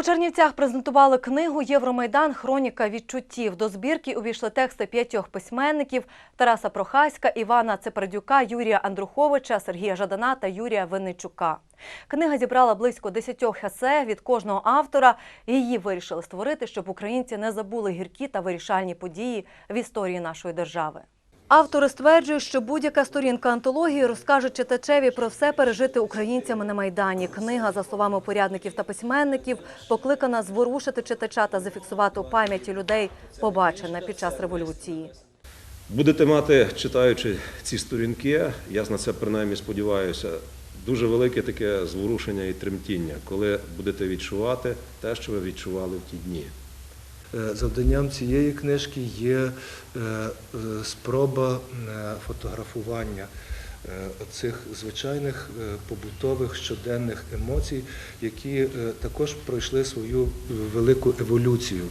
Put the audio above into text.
У Чернівцях презентували книгу Євромайдан Хроніка відчуттів. До збірки увійшли тексти п'ятьох письменників Тараса Прохаська, Івана Цепердюка, Юрія Андруховича, Сергія Жадана та Юрія Винничука. Книга зібрала близько десятьох есе від кожного автора. Її вирішили створити, щоб українці не забули гіркі та вирішальні події в історії нашої держави. Автори стверджують, що будь-яка сторінка антології розкаже читачеві про все пережити українцями на майдані. Книга, за словами упорядників та письменників, покликана зворушити читача та зафіксувати у пам'яті людей побачене під час революції. Будете мати, читаючи ці сторінки, я на це принаймні сподіваюся, дуже велике таке зворушення і тремтіння, коли будете відчувати те, що ви відчували в ті дні. Е, Завданням цієї книжки є е, е, спроба фотографування цих звичайних побутових щоденних емоцій, які також пройшли свою велику еволюцію.